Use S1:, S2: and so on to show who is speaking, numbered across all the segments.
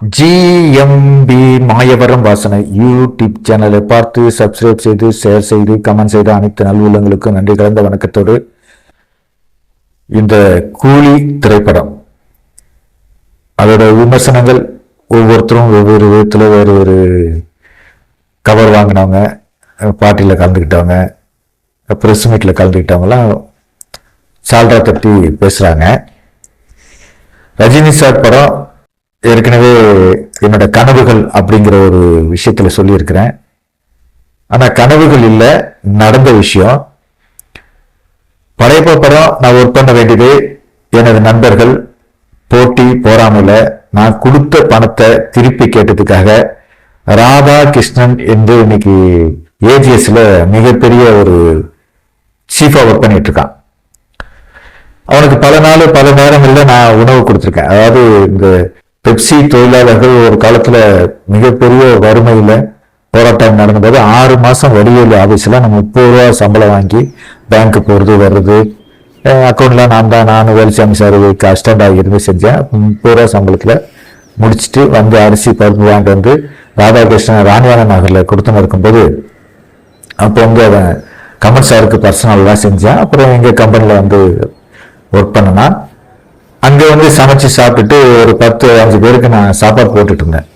S1: GMP Mayavaram வாசனை. YouTube சேனலை பார்த்து சப்ஸ்கிரைப் செய்து ஷேர் செய்து கமெண்ட் செய்த அனைத்து நல்வுள்ளங்களுக்கும் நன்றி. கலந்த வணக்கத்தோடு இந்த கூலி திரைப்படம். அதோட விமர்சனங்கள் ஒவ்வொருத்தரும் ஒவ்வொரு விதத்தில் வேறு ஒரு கவர் வாங்கினவங்க பார்ட்டியில் கலந்துக்கிட்டவங்க ப்ரெஸ் மீட்டில் கலந்துக்கிட்டவங்களாம் சால்ரா தட்டி பேசுகிறாங்க ரஜினி சார் படம் ஏற்கனவே என்னோட கனவுகள் அப்படிங்கிற ஒரு விஷயத்துல சொல்லியிருக்கிறேன். ஆனா கனவுகள் இல்லை நடந்த விஷயம். படையப்ப படம் நான் ஒர்க் பண்ண வேண்டியது எனது நண்பர்கள் போட்டி போறாமல நான் கொடுத்த பணத்தை திருப்பி கேட்டதுக்காக ராதா கிருஷ்ணன் என்று இன்னைக்கு ஏஜிஎஸ்ல மிகப்பெரிய ஒரு சீஃபா ஒர்க் பண்ணிட்டு இருக்கான் அவனுக்கு பல நாள் பல நேரங்களில் நான் உணவு கொடுத்துருக்கேன். அதாவது இந்த பெப்சி தொழிலாளர்கள் ஒரு காலத்தில் மிகப்பெரிய வறுமையில் போராட்டம் நடந்தபோது ஆறு மாதம் வடிவேலு ஆஃபீஸில் நம்ம முப்பது ரூபா சம்பளம் வாங்கி பேங்க்கு போகிறது வர்றது. அக்கௌண்ட்டில் நான் தான் நான் வேலுசாமி சார் அஸ்டண்டாக இருந்து செஞ்சேன். முப்பது ரூபா சம்பளத்தில் முடிச்சுட்டு வந்து அரிசி பருப்பு வாங்கிட்டு வந்து ராதாகிருஷ்ணன் ராணிவான நகரில் கொடுத்துன்னு இருக்கும்போது அப்போ வந்து அவன் கமல் சாருக்கு பர்சனலாக செஞ்சேன். அப்புறம் எங்கள் கம்பெனியில் வந்து ஒர்க் பண்ணனா அங்கே வந்து சமைச்சு சாப்பிட்டுட்டு ஒரு பத்து அஞ்சு பேருக்கு நான் சாப்பாடு போட்டுட்டு இருந்தேன்.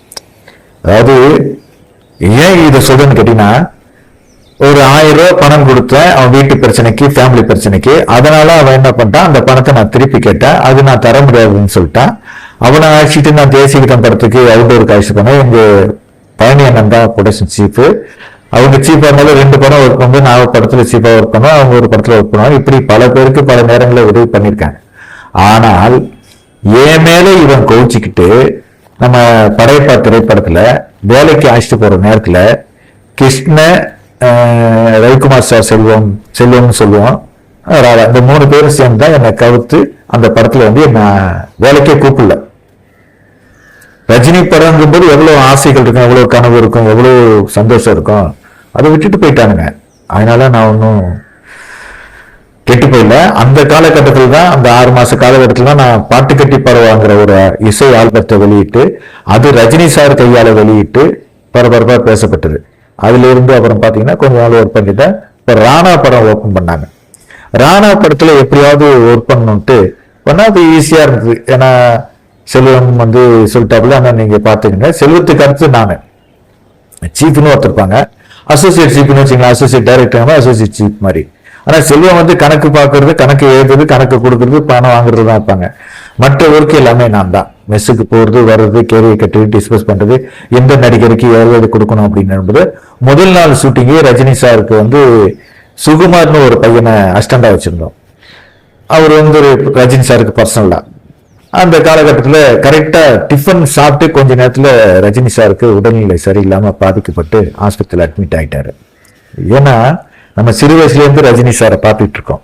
S1: அதாவது ஏன் இதை சொல்றேன்னு கேட்டீங்கன்னா ஒரு ஆயிரம் ரூபாய் பணம் கொடுத்தேன் அவன் வீட்டு பிரச்சனைக்கு ஃபேமிலி பிரச்சனைக்கு. அதனால அவன் என்ன பண்ணிட்டான் அந்த பணத்தை நான் திருப்பி கேட்டேன். அது நான் தர முடியாதுன்னு சொல்லிட்டான். அவனை அழைச்சிட்டு நான் தேசிய படத்துக்கு அவுட்டோருக்கு அழைச்சிட்டு போனேன். எங்க பழனி அண்ணன் தான் ப்ரொடக்ஷன் சீஃப் அவங்க சீஃபா இருந்தாலும் ரெண்டு படம் ஒர்க் பண்ணுவோம் நான் ஒரு படத்துல சீப்பாக ஒர்க் பண்ணுவேன் அவங்க ஒரு படத்துல ஒர்க் பண்ணுவாங்க இப்படி பல பேருக்கு பல நேரங்களில் உதவி பண்ணியிருக்கேன். ஆனால் என் மேல இவன் கவிச்சிக்கிட்டு நம்ம படையப்பா திரைப்படத்துல வேலைக்கு அழைச்சிட்டு போற நேரத்துல கிருஷ்ண ரவிக்குமார் சார் செல்வம் செல்வம்னு சொல்லுவோம் ராதா இந்த மூணு பேரும் சேர்ந்து தான் என்னை கவுத்து அந்த படத்துல வந்து என்ன வேலைக்கே கூப்பிடல. ரஜினி படங்கும் போது எவ்வளவு ஆசைகள் இருக்கும் எவ்வளவு கனவு இருக்கும் எவ்வளவு சந்தோஷம் இருக்கும் அதை விட்டுட்டு போயிட்டானுங்க. அதனால நான் ஒன்றும் கெட்டு போயில அந்த காலகட்டத்தில் தான் அந்த ஆறு மாச காலகட்டத்தில் தான் நான் பாட்டு கட்டி பரவாங்கிற ஒரு இசை ஆல்பத்தை வெளியிட்டு அது ரஜினி சார் கையால வெளியிட்டு பரபரப்பா பேசப்பட்டது. அதுல இருந்து அப்புறம் பாத்தீங்கன்னா கொஞ்ச நாள் ஒர்க் பண்ணிட்டேன் இப்போ ராணா படம் ஓப்பன் பண்ணாங்க. ராணா படத்துல எப்படியாவது ஒர்க் பண்ணணுன்ட்டு பண்ணா அது ஈஸியா இருந்தது. ஏன்னா செல்வம் வந்து சொல்லிட்டாப்புல ஆனா நீங்க பாத்துக்கங்க. செல்வத்துக்கு அடுத்து நானு. சீஃப்னு ஒருத்தர் இருப்பாங்க. அசோசியேட் சீஃப்னு வச்சுங்களேன் அசோசியேட் டைரக்டர் அசோசியேட் சீஃப் மாதிரி. ஆனால் செல்வம் வந்து கணக்கு பார்க்கறது கணக்கு எழுதுறது கணக்கு கொடுக்கறது பணம் வாங்குறது தான் இருப்பாங்க மற்ற ஒர்க்கு எல்லாமே நான் தான். மெஸ்ஸுக்கு போகிறது வர்றது கேரியை கட்டி டிஸ்கஸ் பண்ணுறது எந்த நடிகருக்கு எவ்வளவு கொடுக்கணும் அப்படின்னு என்பது முதல் நாள் ஷூட்டிங்கே ரஜினி சாருக்கு வந்து சுகுமார்னு ஒரு பையனை அஸ்டண்டாக வச்சுருந்தோம். அவர் வந்து ஒரு ரஜினி சாருக்கு பர்சனலாக அந்த காலகட்டத்தில் கரெக்டாக டிஃபன் சாப்பிட்டு கொஞ்ச நேரத்தில் ரஜினி சாருக்கு உடல்நிலை சரியில்லாமல் பாதிக்கப்பட்டு ஆஸ்பத்திரியில் அட்மிட் ஆகிட்டார் ஏன்னா நம்ம சிறு வயசுலேருந்து ரஜினி சாரை பார்த்துட்டு இருக்கோம்.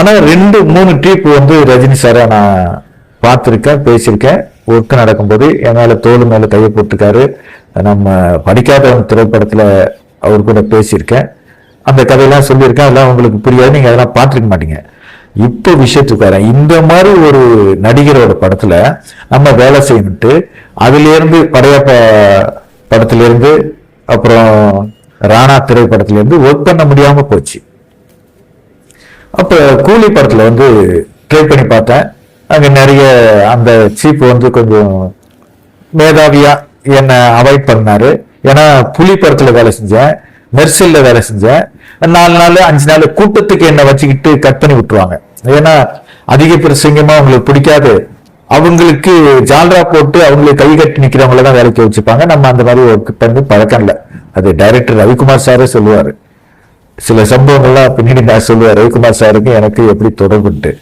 S1: ஆனால் ரெண்டு மூணு ட்ரிப் வந்து ரஜினி சாரை நான் பார்த்துருக்கேன் பேசியிருக்கேன். ஒர்க் நடக்கும்போது என் மேலே தோல் மேலே கையை போட்டிருக்காரு. நம்ம படிக்காதவன் திரைப்படத்தில் அவர் கூட பேசியிருக்கேன். அந்த கதையெல்லாம் சொல்லியிருக்கேன். அதெல்லாம் உங்களுக்கு புரியாது. நீங்கள் அதெல்லாம் பார்த்துருக்க மாட்டீங்க. இப்போ விஷயத்துக்கு வரேன். இந்த மாதிரி ஒரு நடிகரோட படத்தில் நம்ம வேலை செய்யணுட்டு அதுலேருந்து படையப்ப படத்துலேருந்து அப்புறம் ராணா திரைப்படத்துலேருந்து ஒர்க் பண்ண முடியாம போச்சு. அப்ப கூலி படத்துல வந்து ட்ரை பண்ணி பார்த்தேன். அங்க நிறைய அந்த சீப் வந்து கொஞ்சம் மேதாவியா என்னை அவாய்ட் பண்ணாரு. ஏன்னா புலி படத்துல வேலை செஞ்சேன் மெர்சல்ல வேலை செஞ்சேன். நாலு நாள் அஞ்சு நாள் கூட்டத்துக்கு என்னை வச்சுக்கிட்டு கட் பண்ணி விட்டுருவாங்க. ஏன்னா அதிக பிரசங்கமா அவங்களுக்கு பிடிக்காது. அவங்களுக்கு ஜால்ரா போட்டு அவங்களுக்கு கை கட்டி நிற்கிறவங்கள தான் வேலைக்கு வச்சுப்பாங்க. நம்ம அந்த மாதிரி ஒர்க் பண்ணி பழக்கம் இல்லை. அது டைரக்டர் ரவிக்குமார் சாரே சொல்லுவார். சில சம்பவங்கள்லாம் பின்னாடி நான் சொல்லுவேன் ரவிக்குமார் சாருக்கு எனக்கு எப்படி தொடர்புட்டு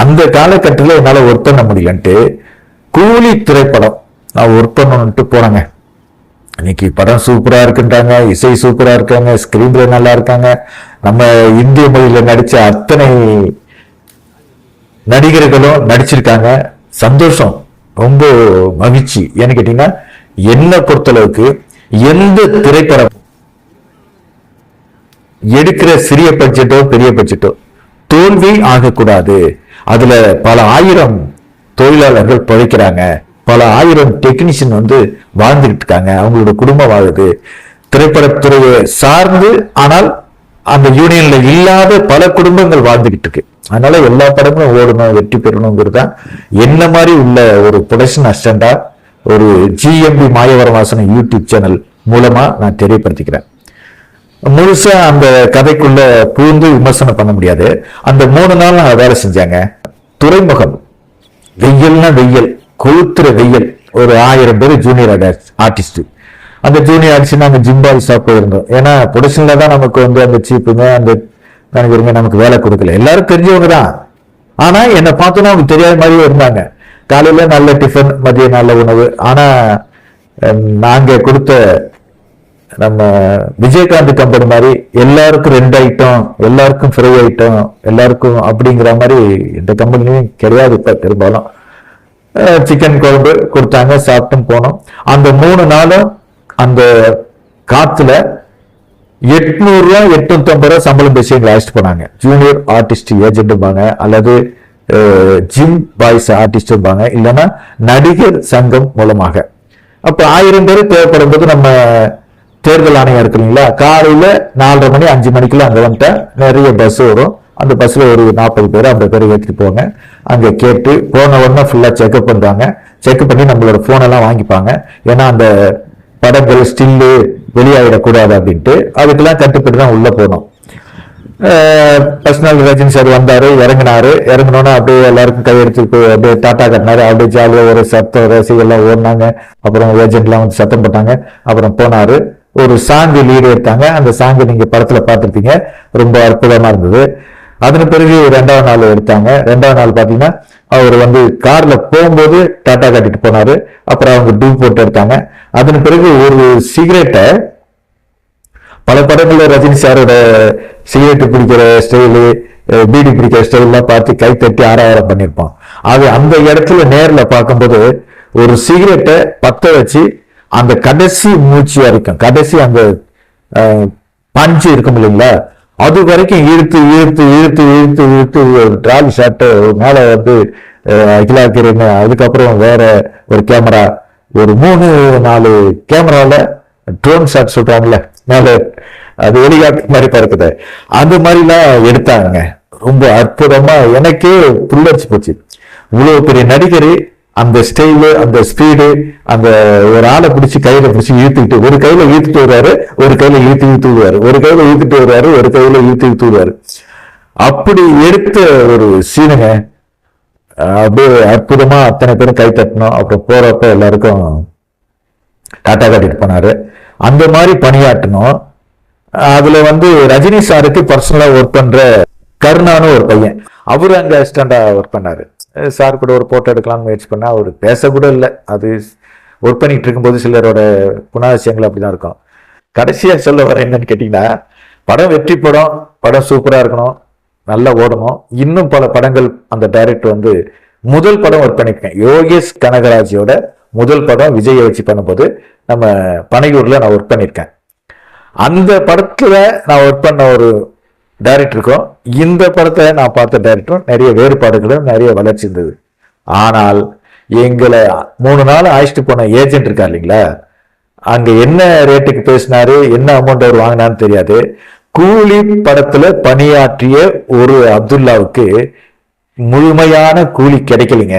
S1: அந்த காலகட்டத்தில் என்னால் ஒர்க் பண்ண முடியலன்ட்டு கூலி திரைப்படம் நான் ஒர்க் பண்ணணுன்ட்டு போனேங்க. இன்னைக்கு படம் சூப்பராக இருக்குன்றாங்க இசை சூப்பராக இருக்காங்க ஸ்கிரீன் பிளே நல்லா இருக்காங்க. நம்ம இந்திய மொழியில் நடித்த அத்தனை நடிகர்களும் நடிச்சிருக்காங்க. சந்தோஷம் ரொம்ப மகிழ்ச்சி. ஏன்னு கேட்டிங்கன்னா என்னை பொறுத்தளவுக்கு எந்த திரைப்படம் எடுக்கிற சிறிய பட்ஜெட்டோ பெரிய பட்ஜெட்டோ தோல்வி ஆகக்கூடாது. அதுல பல ஆயிரம் தொழிலாளர்கள் பிழைக்கிறாங்க. பல ஆயிரம் டெக்னீஷியன் வந்து வாழ்ந்துகிட்டு இருக்காங்க. அவங்களோட குடும்பம் வாழுது. திரைப்படத்துறையை சார்ந்து ஆனால் அந்த யூனியன்ல இல்லாத பல குடும்பங்கள் வாழ்ந்துகிட்டு இருக்கு. அதனால எல்லா படமும் ஓடணும் வெற்றி பெறணுங்கிறது தான் என்ன மாதிரி உள்ள ஒரு ப்ரொடக்ஷன் அசிஸ்டண்டா ஒரு ஜிஎம்பி மாயவரவாசன யூடியூப் சேனல் மூலமாக நான் தெரியப்படுத்திக்கிறேன். முழுசா அந்த கதைக்குள்ள பூந்து விமர்சனம் பண்ண முடியாது. அந்த மூணு நாள் நான் வேலை செஞ்சாங்க. துறைமுகம் வெயில்னா வெயில் கொளுத்துற வெயில் ஒரு ஆயிரம் பேர் ஜூனியர் ஆர்டிஸ்ட் அந்த ஜூனியர் ஆர்டிஸ்ட் நாங்கள் ஜிம்பால் ஸ்டாப் போயிருந்தோம். ஏன்னா ப்ரொடக்ஷனில் தான் நமக்கு வந்து அந்த சீப்புங்க அந்த மேனேஜருங்க நமக்கு வேலை கொடுக்கல. எல்லாரும் தெரிஞ்சவங்க தான். ஆனால் என்னை பார்த்தோன்னா அவங்க தெரியாத மாதிரியே இருந்தாங்க. காலையில நல்ல டிஃபன் மதியம் நல்ல உணவு. ஆனா நாங்கள் நாங்க கொடுத்த நம்ம விஜயகாந்த் கம்பெனி மாதிரி எல்லாருக்கும் ரெண்டு ஐட்டம் எல்லாருக்கும் ஃப்ரை ஐட்டம் எல்லாருக்கும் அப்படிங்கிற மாதிரி இந்த கம்பெனிலையும் கிடையாது இப்போ பெரும்பாலும். சிக்கன் குழம்பு கொடுத்தாங்க சாப்பிட்டும் போனோம். அந்த மூணு நாளும் அந்த காத்துல எட்நூறு ரூபா எட்நூத்தி ஐம்பது ரூபா சம்பளம் பேசி எங்களை அழைச்சிட்டு போனாங்க. ஜூனியர் ஆர்டிஸ்ட் ஏஜென்ட்பாங்க அல்லது ஜிம் பாய்ஸ் ஆர்டிஸ்ட்பாங்க இல்லைன்னா நடிகர் சங்கம் மூலமாக. அப்போ ஆயிரம் பேர் தேவைப்படும் போது நம்ம தேர்தல் ஆணையம் இருக்கு இல்லைங்களா? காலையில நாலரை மணி அஞ்சு மணிக்குள்ள அங்கே வந்துட்டா நிறைய பஸ் வரும். அந்த பஸ்ஸில் ஒரு நாற்பது பேர் ஐம்பது பேர் ஏற்றிட்டு போவாங்க அங்கே கேட்டு போன உடனே ஃபுல்லாக செக்அப் பண்ணுறாங்க செக்அப் பண்ணி நம்மளோட ஃபோனெல்லாம் வாங்கிப்பாங்க. ஏன்னா அந்த படங்கள் ஸ்டில்லு வெளியாகிடக்கூடாது அப்படின்ட்டு. அதுக்கெல்லாம் கட்டுப்பட்டு தான் உள்ளே போனோம். பர்சனல் ரஜினி சார் வந்தாரு இறங்கினாரு. இறங்கினோன்னா அப்படியே எல்லாருக்கும் கையெடுத்து போய் அப்படியே டாட்டா கட்டினாரு. அப்படியே ஜாலியாக ஒரு சத்தம் ரசிகெல்லாம் ஓடினாங்க. அப்புறம் ஏஜென்ட்லாம் வந்து சத்தம் போட்டாங்க. அப்புறம் போனாரு. ஒரு சாங்கு லீடு எடுத்தாங்க. அந்த சாங்கு நீங்க படத்துல பார்த்துருக்கீங்க ரொம்ப அற்புதமா இருந்தது. அதன் பிறகு ரெண்டாவது நாள் எடுத்தாங்க. ரெண்டாவது நாள் பார்த்தீங்கன்னா அவர் வந்து கார்ல போகும்போது டாட்டா காட்டிட்டு போனாரு. அப்புறம் அவங்க டூ போட்டு எடுத்தாங்க. அதன் பிறகு ஒரு சிகரெட்டை பல படங்கள்ல ரஜினி சாரோட சிகரெட்டு பிடிக்கிற ஸ்டைலு பீடி பிடிக்கிற ஸ்டைல்லாம் பார்த்து கை தட்டி ஆராதனை பண்ணியிருப்பான். அது அந்த இடத்துல நேரில் பார்க்கும்போது ஒரு சிகரெட்டை பத்த வச்சு அந்த கடைசி மூச்சு வரைக்கும் கடைசி அந்த பஞ்சு இருக்கும் இல்லைங்களா? அது வரைக்கும் இழுத்து இழுத்து இழுத்து இழுத்து இழுத்து டிராலி ஷாட்டு மேலே வந்து அகிலாக்கிறீங்க அதுக்கப்புறம் வேற ஒரு கேமரா ஒரு மூணு நாலு கேமராவில் ட்ரோன் ஷாட் சொல்றாங்கல்ல மேலே அது ஹெலிகாப்டர் மாதிரி பறக்குது. அந்த மாதிரிலாம் எடுத்தாங்க. ரொம்ப அற்புதமா எனக்கே புல்லரிச்சு போச்சு. இவ்வளவு பெரிய நடிகர் அந்த ஸ்டைலு அந்த ஸ்பீடு அந்த ஒரு ஆளை பிடிச்சி கையில பிடிச்சி இழுத்துக்கிட்டு ஒரு கையில இழுத்துட்டு வருவாரு ஒரு கையில இழுத்து இழுத்து விடுவாரு. ஒரு கையில இழுத்துட்டு வருவாரு ஒரு கையில இழுத்து இழுத்து விடுவாரு. அப்படி எடுத்த ஒரு சீனுங்க அப்படியே அற்புதமா அத்தனை பேரும் கை தட்டணும் அப்புறம் போறப்ப எல்லாருக்கும் டாட்டா காட்டிட்டு போனாரு. அந்த மாதிரி பணியாற்றணும் அதுல வந்து ரஜினி சாருக்கு பர்சனலா ஒர்க் பண்ற கருணான்னு ஒரு பையன். அவரு அங்க அசிஸ்டண்டா ஒர்க் பண்ணாரு. சார் கூட ஒரு போட்டோ எடுக்கலாம்னு முயற்சி பண்ணா அவர் பேச கூட இல்லை. அது ஒர்க் பண்ணிட்டு இருக்கும்போது சிலரோட குணாதிசயங்கள் அப்படிதான் இருக்கும். கடைசியா சொல்ல வர என்னன்னு கேட்டீங்கன்னா படம் வெற்றி படம் படம் சூப்பரா இருக்கணும் நல்லா ஓடணும். இன்னும் பல படங்கள் அந்த டைரக்டர் வந்து முதல் படம் ஒர்க் பண்ணியிருக்கேன் யோகேஷ் கனகராஜோட முதல் படம் விஜயை வச்சு பண்ணும்போது நம்ம பனையூர்ல நான் ஒர்க் பண்ணியிருக்கேன் அந்த படத்தில் நான் ஒர்க் பண்ண ஒரு டைரக்டருக்கும் இந்த படத்தை நான் பார்த்த டைரக்டரும் நிறைய வேறுபாடுகளும் நிறைய வளர்ச்சி இருந்தது. ஆனால் எங்களை மூணு நாள் அழைச்சிட்டு போன ஏஜென்ட் இருக்கா இல்லைங்களா? அங்கே என்ன ரேட்டுக்கு பேசினாரு என்ன அமௌண்ட் அவர் வாங்கினான்னு தெரியாது. கூலி படத்தில் பணியாற்றிய ஒரு அப்துல்லாவுக்கு முழுமையான கூலி கிடைக்கலைங்க.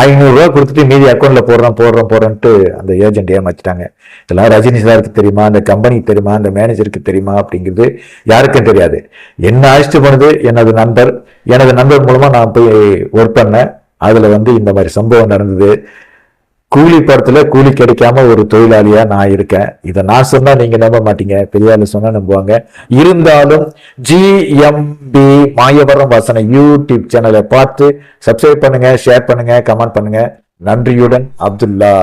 S1: ஐநூறுரூவா கொடுத்துட்டு மீதி அக்கௌண்ட்ல போடுறோம் போடுறோம் போடுறோன்ட்டு அந்த ஏஜென்ட் ஏமாச்சிட்டாங்க இதெல்லாம் ரஜினி சாருக்கு தெரியுமா? அந்த கம்பெனிக்கு தெரியுமா? அந்த மேனேஜருக்கு தெரியுமா? அப்படிங்கிறது யாருக்கும் தெரியாது. என்ன அழைச்சிட்டு போனது? எனது நண்பர். எனது நண்பர் மூலமா நான் போய் ஒர்க் பண்ணேன். அதுல வந்து இந்த மாதிரி சம்பவம் நடந்தது. கூலி படத்துல கூலி கிடைக்காம ஒரு தொழிலாளியா நான் இருக்கேன். இதை நான் சொன்னா நீங்க நம்ப மாட்டீங்க. பெரிய ஆளு சொன்னா நம்புவாங்க. இருந்தாலும் ஜிஎம்பி மாயவரம் வாசனை யூடியூப் சேனலை பார்த்து சப்ஸ்கிரைப் பண்ணுங்க ஷேர் பண்ணுங்க கமெண்ட் பண்ணுங்க. நன்றியுடன் அப்துல்லா.